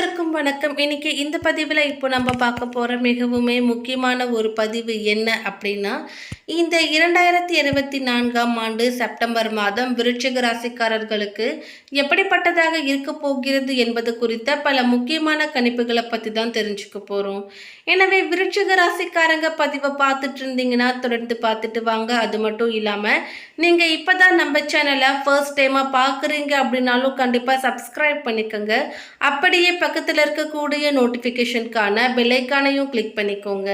அனைவருக்கும் வணக்கம். இன்னைக்கு இந்த பதிவில் இப்போ நம்ம பார்க்க போகிற மிகவுமே முக்கியமான ஒரு பதிவு என்ன அப்படின்னா இந்த இரண்டாயிரத்தி இருபத்தி நான்காம் ஆண்டு செப்டம்பர் மாதம் விருட்சிக ராசிக்காரர்களுக்கு எப்படிப்பட்டதாக இருக்க போகிறது என்பது குறித்த பல முக்கியமான கணிப்புகளை பற்றி தான் தெரிஞ்சுக்க போகிறோம் எனவே விருட்சிக ராசிக்காரங்க பதிவை பார்த்துட்டு இருந்தீங்கன்னா தொடர்ந்து பார்த்துட்டு வாங்க. அது மட்டும் இல்லாமல் நீங்கள் இப்போ தான் நம்ம சேனலை ஃபர்ஸ்ட் டைமாக பார்க்குறீங்க அப்படின்னாலும் கண்டிப்பாக சப்ஸ்கிரைப் பண்ணிக்கோங்க. அப்படியே பக்கத்தில் இருக்கக்கூடிய நோட்டிஃபிகேஷனுக்கான பெல்லைக்கானையும் கிளிக் பண்ணிக்கோங்க.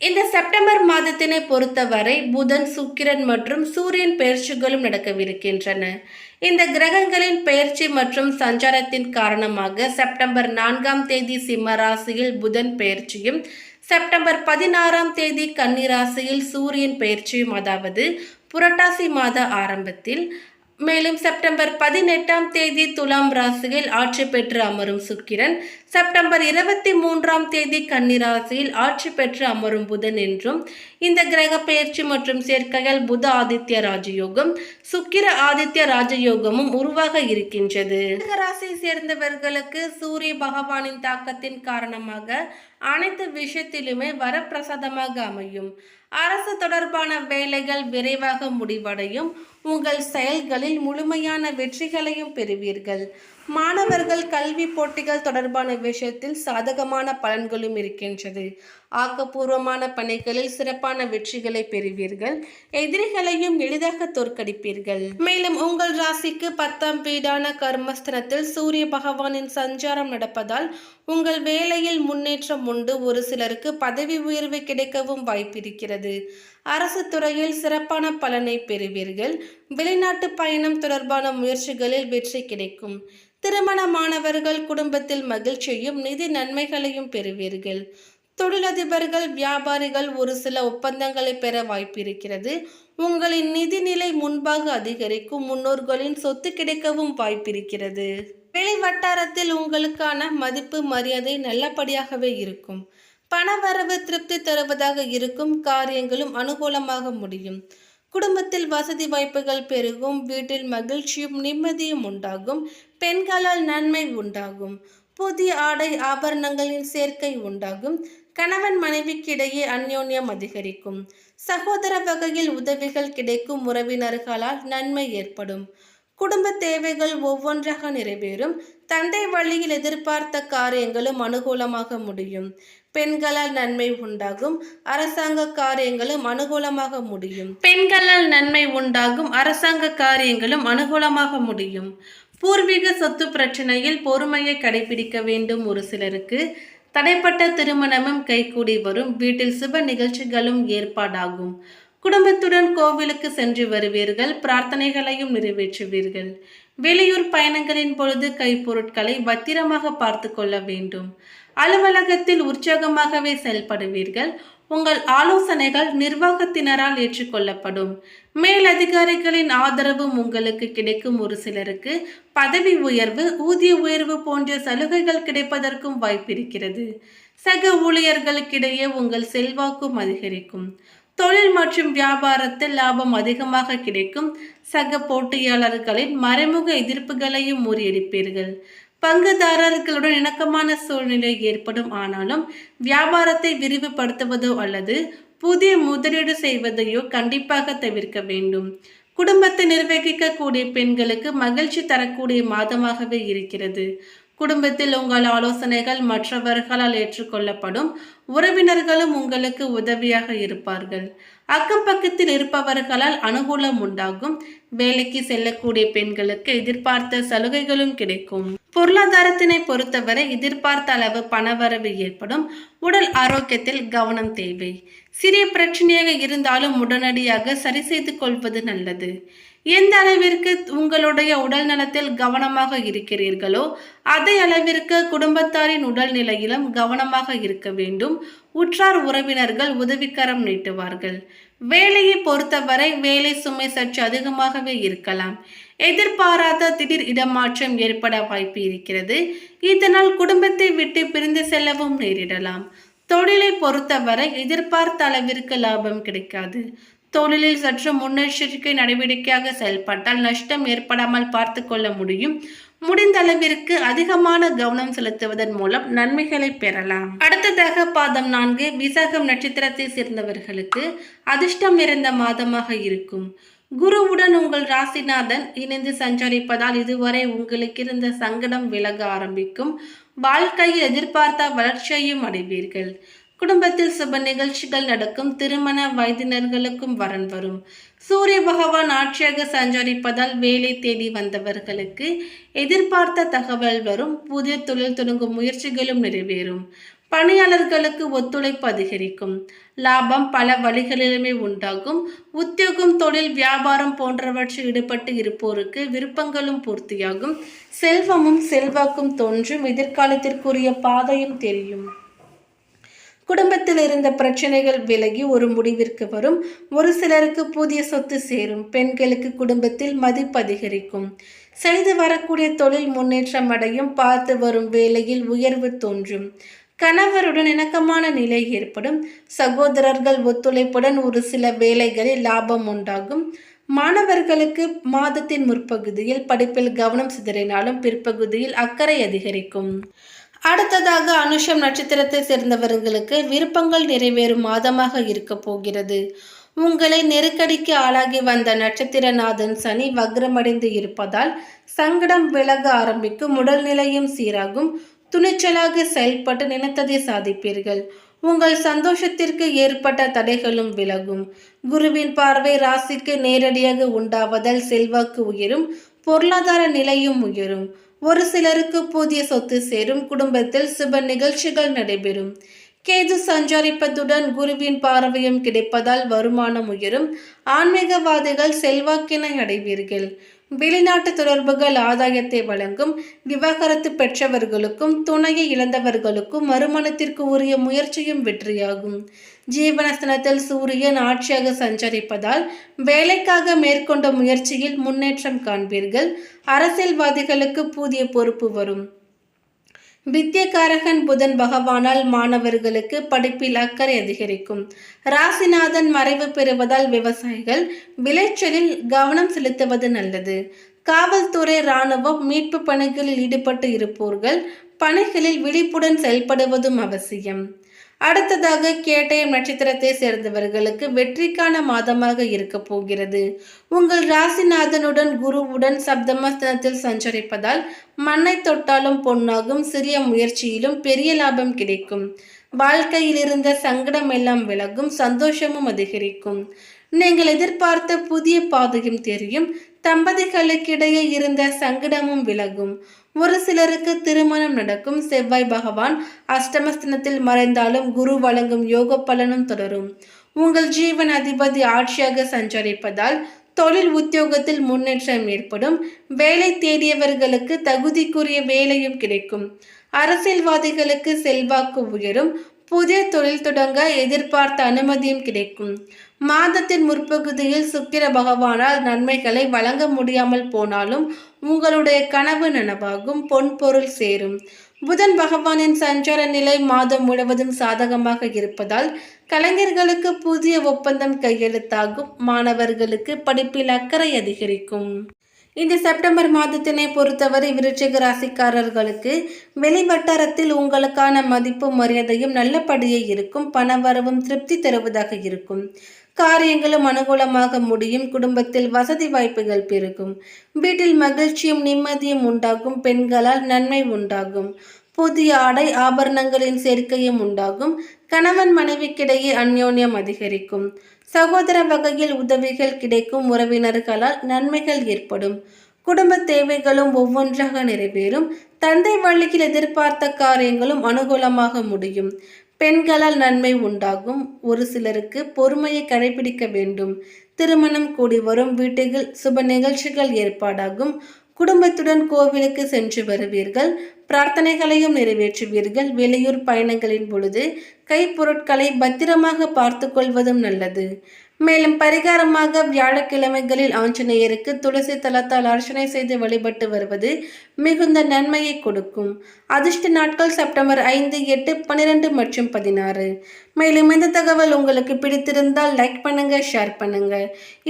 இந்த செப்டம்பர் மாதத்தினை பொறுத்தவரை புதன் சுக்கிரன் மற்றும் சூரியன் பெயர்ச்சிகளும் நடக்கவிருக்கின்றன. இந்த கிரகங்களின் பெயர்ச்சி மற்றும் சஞ்சாரத்தின் காரணமாக செப்டம்பர் நான்காம் தேதி சிம்ம ராசியில் புதன் பெயர்ச்சியும் செப்டம்பர் பதினாறாம் தேதி கன்னிராசியில் சூரியன் பெயர்ச்சியும் அதாவது புரட்டாசி மாத ஆரம்பத்தில் மேலும் செப்டம்பர் பதினெட்டாம் தேதி துலாம் ராசியில் ஆட்சி பெற்று அமரும் சுக்கிரன் செப்டம்பர் இருபத்தி மூன்றாம் தேதி கன்னிராசியில் ஆட்சி பெற்று அமரும் புதன் என்றும் இந்த கிரக பெயர்ச்சி மற்றும் சேர்க்கையால் புத ஆதித்ய ராஜயோகம் சுக்கிர ஆதித்ய ராஜயோகமும் உருவாக இருக்கின்றது. ராசியை சேர்ந்தவர்களுக்கு சூரிய பகவானின் தாக்கத்தின் காரணமாக அனைத்து விஷயத்திலுமே வரப்பிரசாதமாக அமையும். அரசு தொடர்பான வேலைகள் விரைவாக முடிவடையும். உங்கள் செயல்களில் முழுமையான வெற்றிகளையும் பெறுவீர்கள். மாணவர்கள் கல்வி போட்டிகள் தொடர்பான விஷயத்தில் சாதகமான பலன்களும் இருக்கின்றது. ஆக்கப்பூர்வமான பணிகளில் சிறப்பான வெற்றிகளை பெறுவீர்கள். எதிரிகளையும் எளிதாக தோற்கடிப்பீர்கள். மேலும் உங்கள் ராசிக்கு பத்தாம் வீடான கர்மஸ்தனத்தில் சூரிய பகவானின் சஞ்சாரம் நடப்பதால் உங்கள் வேலையில் முன்னேற்றம் உண்டு. ஒரு சிலருக்கு பதவி உயர்வு கிடைக்கவும் வாய்ப்பிருக்கிறது. அரசு துறையில் சிறப்பான பலனை பெறுவீர்கள். வெளிநாட்டு பயணம் தொடர்பான முயற்சிகளில் வெற்றி கிடைக்கும். திருமணமானவர்கள் குடும்பத்தில் மகிழ்ச்சியும் நிதி நன்மைகளையும் பெறுவீர்கள். தொழிலதிபர்கள் வியாபாரிகள் ஒரு சில ஒப்பந்தங்களை பெற வாய்ப்பிருக்கிறது. உங்களின் நிதிநிலை முன்பாக அதிகரிக்கும் முன்னோர்களின் சொத்து கிடைக்கவும் வாய்ப்பிருக்கிறது. வெளி வட்டாரத்தில் உங்களுக்கான மதிப்பு மரியாதை நல்லபடியாகவே இருக்கும். பணவரவு திருப்தி தருவதாக இருக்கும் காரியங்களும் அனுகூலமாக முடியும். குடும்பத்தில் வசதி வாய்ப்புகள் பெருகும் வீட்டில் மகிழ்ச்சியும் நிம்மதியும் உண்டாகும் பெண்களால் நன்மை உண்டாகும். புதிய ஆடை ஆபரணங்களின் சேர்க்கை உண்டாகும். கணவன் மனைவிக்கிடையே அந்யோன்யம் அதிகரிக்கும். சகோதர வகையில் உதவிகள் கிடைக்கும் உறவினர்களால் நன்மை ஏற்படும். குடும்ப தேவைகள் ஒவ்வொன்றாக நிறைவேறும். தந்தை வழியில் எதிர்பார்த்த காரியங்களும் அனுகூலமாக முடியும். பெண்களால் நன்மை உண்டாகும். அரசாங்க காரியங்களும் அனுகூலமாக முடியும். பெண்களால் நன்மை உண்டாகும். அரசாங்க காரியங்களும் அனுகூலமாக முடியும். பூர்வீக சொத்து பிரச்சனையில் பொறுமையை கடைபிடிக்க வேண்டும் ஒரு சிலருக்கு. தடைப்பட்ட திருமணமும் கைகூடி வரும். வீட்டில் சுப நிகழ்ச்சிகளும் ஏற்பாடாகும். குடும்பத்துடன் கோவிலுக்கு சென்று வருவீர்கள். பிரார்த்தனைகளையும் நிறைவேற்றுவீர்கள். வெளியூர் பயணங்களின் பொழுது கைப்பொருட்களை பத்திரமாக பார்த்து கொள்ள வேண்டும். அலுவலகத்தில் உற்சாகமாகவே செயல்படுவீர்கள். உங்கள் ஆலோசனைகள் நிர்வாகத்தினரால் ஏற்றுக்கொள்ளப்படும். மேலதிகாரிகளின் ஆதரவும் உங்களுக்கு கிடைக்கும் ஒரு சிலருக்கு பதவி உயர்வு ஊதிய உயர்வு போன்ற சலுகைகள் கிடைப்பதற்கும் வாய்ப்பிருக்கிறது சக ஊழியர்களுக்கிடையே உங்கள் செல்வாக்கும் அதிகரிக்கும். தொழில் மற்றும் வியாபாரத்தில் லாபம் அதிகமாக கிடைக்கும். சக போட்டியாளர்களின் மறைமுக எதிர்ப்புகளையும் முறியடிப்பீர்கள். பங்குதாரர்களுடன் இணக்கமான சூழ்நிலை ஏற்படும். ஆனாலும் வியாபாரத்தை விரிவுபடுத்துவதோ அல்லது புதிய முதலீடு செய்வதையோ கண்டிப்பாக தவிர்க்க வேண்டும். குடும்பத்தை நிர்வகிக்கக்கூடிய பெண்களுக்கு மகிழ்ச்சி தரக்கூடிய மாதமாகவே இருக்கிறது. குடும்பத்தில் உங்கள் ஆலோசனைகள் மற்றவர்களால் ஏற்றுக்கொள்ளப்படும். உறவினர்களும் உங்களுக்கு உதவியாக இருப்பார்கள். அக்கம் பக்கத்தில் இருப்பவர்களால் அனுகூலம் உண்டாகும். வேலைக்கு செல்லக்கூடிய பெண்களுக்கு எதிர்பார்த்த சலுகைகளும் கிடைக்கும். பொருளாதாரத்தினை பொறுத்தவரை எதிர்பார்த்த அளவு பணவரவு ஏற்படும். உடல் ஆரோக்கியத்தில் கவனம் தேவை. சிறிய பிரச்சனையாக இருந்தாலும் உடனடியாக சரி செய்து கொள்வது நல்லது. எந்த அளவிற்கு உங்களுடைய உடல் நலத்தில் கவனமாக இருக்கிறீர்களோ அதே அளவிற்கு குடும்பத்தாரின் உடல் நிலையிலும் கவனமாக இருக்க வேண்டும். உற்றார் உறவினர்கள் உதவிக்கரம் நீட்டுவார்கள். வேலையை பொறுத்தவரை வேலை சுமை சற்று அதிகமாகவே இருக்கலாம். எதிர்பாராத திடீர் இடமாற்றம் ஏற்பட வாய்ப்பு இருக்கிறது. இதனால் குடும்பத்தை விட்டு பிரிந்து செல்லவும் நேரிடலாம். தொழிலை பொறுத்தவரை எதிர்பார்த்த அளவிற்கு லாபம் கிடைக்காது. தொழிலில் சற்று முன்னெச்சரிக்கை நடவடிக்கையாக செயல்பட்டால் நஷ்டம் ஏற்படாமல் பார்த்து கொள்ள முடியும். முடிந்த அளவிற்கு அதிகமான கவனம் செலுத்துவதன் மூலம் நன்மைகளை பெறலாம். அடுத்ததாக பாதம் நான்கு விசாகம் நட்சத்திரத்தை சேர்ந்தவர்களுக்கு அதிர்ஷ்டம் நிறைந்த மாதமாக இருக்கும். குருவுடன் உங்கள் ராசிநாதன் இணைந்து சஞ்சரிப்பதால் இதுவரை உங்களுக்கு இருந்த சங்கடம் விலக ஆரம்பிக்கும். வாழ்க்கையில் எதிர்பார்த்த வளர்ச்சியையும் அடைவீர்கள். குடும்பத்தில் சுப நிகழ்ச்சிகள் நடக்கும் திருமண வயதினர்களுக்கும் வரன் வரும். சூரிய பகவான் ஆட்சியாக சஞ்சரிப்பதால் வேலை தேடி வந்தவர்களுக்கு எதிர்பார்த்த தகவல் வரும். புதிய தொழில் தொடங்கும் முயற்சிகளும் நிறைவேறும். பணியாளர்களுக்கு ஒத்துழைப்பு அதிகரிக்கும். லாபம் பல வழிகளிலுமே உண்டாகும். உத்தியோகம் தொழில் வியாபாரம் போன்றவற்றில் ஈடுபட்டு இருப்போருக்கு விருப்பங்களும் பூர்த்தியாகும். செல்வமும் செல்வாக்கும் தோன்றும். எதிர்காலத்திற்குரிய பாதையும் தெரியும். குடும்பத்தில் இருந்த பிரச்சனைகள் விலகி ஒரு முடிவிற்கு வரும். ஒரு சிலருக்கு புதிய சொத்து சேரும். பெண்களுக்கு குடும்பத்தில் மதிப்பு அதிகரிக்கும். செய்து வரக்கூடிய தொழில் முன்னேற்றம் அடையும். பார்த்து வரும் வேலையில் உயர்வு தோன்றும். கணவருடன் இணக்கமான நிலை ஏற்படும். சகோதரர்கள் ஒத்துழைப்புடன் ஒரு சில வேலைகளில் லாபம் உண்டாகும். மாணவர்களுக்கு மாதத்தின் முற்பகுதியில் படிப்பில் கவனம் சிதறினாலும் பிற்பகுதியில் அக்கறை அதிகரிக்கும். அடுத்ததாக அனுஷம் நட்சத்திரத்தை சேர்ந்தவர்களுக்கு விருப்பங்கள் நிறைவேறும் மாதமாக இருக்க போகிறது. உங்களை நெருக்கடிக்கு ஆளாகி வந்த நட்சத்திரநாதன் சனி வக்ரமடைந்து இருப்பதால் சங்கடம் விலக ஆரம்பிக்கும். உடல்நிலையும் சீராகும். துணிச்சலாக செயல்பட்டு நினைத்ததை சாதிப்பீர்கள். உங்கள் சந்தோஷத்திற்கு ஏற்பட்ட தடைகளும் விலகும். குருவின் பார்வை ராசிக்கு நேரடியாக உண்டாவதால் செல்வாக்கு உயரும் பொருளாதார நிலையும் உயரும். ஒரு சிலருக்கு புதிய சொத்து சேரும் குடும்பத்தில் சுப நிகழ்ச்சிகள் நடைபெறும். கேது சஞ்சரிப்பதுடன் குருவின் பார்வையும் கிடைப்பதால் வருமானம் உயரும். ஆன்மீகவாதிகள் செல்வாக்கினை அடைவீர்கள். வெளிநாட்டு தொடர்புகள் ஆதாயத்தை வழங்கும் விவாகரத்து பெற்றவர்களுக்கும் துணையை இழந்தவர்களுக்கும் மறுமணத்திற்கு உரிய முயற்சியும் வெற்றியாகும். ஜீவனஸ்தனத்தில் சூரியன் ஆட்சியாக சஞ்சரிப்பதால் வேலைக்காக மேற்கொண்ட முயற்சியில் முன்னேற்றம் காண்பீர்கள். அரசியல்வாதிகளுக்கு புதிய பொறுப்பு வரும். வித்தியகாரகன் புதன் பகவானால் மாணவர்களுக்கு படிப்பில் அக்கறை அதிகரிக்கும். ராசிநாதன் மறைவு பெறுவதால் விவசாயிகள் விளைச்சலில் கவனம் செலுத்துவது நல்லது. காவல்துறை இராணுவம் மீட்பு பணிகளில் ஈடுபட்டு இருப்போர்கள். பணிகளில் விழிப்புடன் செயல்படுவதும் அவசியம். அடுத்ததாக கேட்டயம் நட்சத்திரத்தை சேர்ந்தவர்களுக்கு வெற்றிக்கான மாதமாக இருக்க போகிறது. உங்கள் ராசிநாதனுடன் குருவுடன் சப்தமஸ்தனத்தில் சஞ்சரிப்பதால் மண்ணை தொட்டாலும் பொன்னாகும் சிறிய முயற்சியிலும் பெரிய லாபம் கிடைக்கும். வாழ்க்கையில் இருந்த சங்கடம் எல்லாம் விலகும் சந்தோஷமும் அதிகரிக்கும். நீங்கள் எதிர்பார்த்த புதிய பாதையும் தெரியும் தம்பதிகளுக்கிடையே இருந்த சங்கடமும் விலகும். ஒரு சிலருக்கு திருமணம் நடக்கும். செவ்வாய் பகவான் அஷ்டமஸ்தனத்தில் மறைந்தாலும் குரு வழங்கும் யோக பலனும் தொடரும். உங்கள் ஜீவன் அதிபதி ஆட்சியாக சஞ்சரிப்பதால் தொழில் உத்தியோகத்தில் முன்னேற்றம் ஏற்படும். வேலை தேடியவர்களுக்கு தகுதிக்குரிய வேலையும் கிடைக்கும். அரசியல்வாதிகளுக்கு செல்வாக்கு உயரும். புதிய தொழில் தொடங்க எதிர்பார்த்த அனுமதியும் கிடைக்கும். மாதத்தின் முற்பகுதியில் சுக்கிர பகவானால் நன்மைகளை வழங்க முடியாமல் போனாலும் உங்களுடைய கனவு நனவாகும் பொன் பொருள் சேரும். புதன் பகவானின் சஞ்சார நிலை மாதம் முழுவதும் சாதகமாக இருப்பதால் கலைஞர்களுக்கு புதிய ஒப்பந்தம் கையெழுத்தாகும் மாணவர்களுக்கு படிப்பில் அக்கறை அதிகரிக்கும். இந்த செப்டம்பர் மாதத்தினை பொறுத்தவரை விருச்சிக ராசிக்காரர்களுக்கு வெளிவட்டாரத்தில் உங்களுக்கான மதிப்பும் மரியாதையும் நல்லபடியே இருக்கும் பணவரவும் திருப்தி தருவதாக இருக்கும். காரியங்களும் அனுகூலமாக முடியும். குடும்பத்தில் வசதி வாய்ப்புகள் பெருகும். வீட்டில் மகிழ்ச்சியும் நிம்மதியும் உண்டாகும். பெண்களால் நன்மை உண்டாகும். புதிய ஆடை ஆபரணங்களின் சேர்க்கையும் உண்டாகும். கணவன் மனைவிக்கிடையே அந்யோன்யம் அதிகரிக்கும். சகோதர வகையில் உதவிகள் கிடைக்கும். உறவினர்களால் நன்மைகள் ஏற்படும். குடும்ப தேவைகளும் ஒவ்வொன்றாக நிறைவேறும். தந்தை வழியில் எதிர்பார்த்த காரியங்களும் அனுகூலமாக முடியும். பெண்களால் நன்மை உண்டாகும். ஒரு சிலருக்கு பொறுமையை கடைபிடிக்க வேண்டும். திருமணம் கூடி வரும் வீட்டுகள் சுப நிகழ்ச்சிகள் ஏற்பாடாகும். குடும்பத்துடன் கோவிலுக்கு சென்று வருவீர்கள். பிரார்த்தனைகளையும் நிறைவேற்றுவீர்கள். வெளியூர் பயணங்களின் பொழுது கைப்பொருட்களை பத்திரமாக பார்த்து கொள்வதும் நல்லது. மேலும் பரிகாரமாக வியாழக்கிழமைகளில் ஆஞ்சநேயருக்கு துளசி தலத்தால் அர்ச்சனை செய்து வழிபட்டு வருவது மிகுந்த நன்மையை கொடுக்கும். அதிர்ஷ்ட நாட்கள் செப்டம்பர் ஐந்து எட்டு பன்னிரெண்டு மற்றும் பதினாறு. மேலும் இந்த தகவல் உங்களுக்கு பிடித்திருந்தால் லைக் பண்ணுங்க ஷேர் பண்ணுங்க.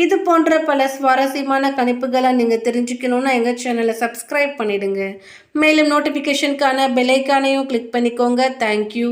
இது போன்ற பல சுவாரஸ்யமான கணிப்புகளை நீங்க தெரிஞ்சுக்கணும்னா எங்க சேனலை சப்ஸ்கிரைப் பண்ணிடுங்க. மேலும் நோட்டிஃபிகேஷனுக்கான பெல்லைக்கானையும் கிளிக் பண்ணிக்கோங்க. தேங்க்யூ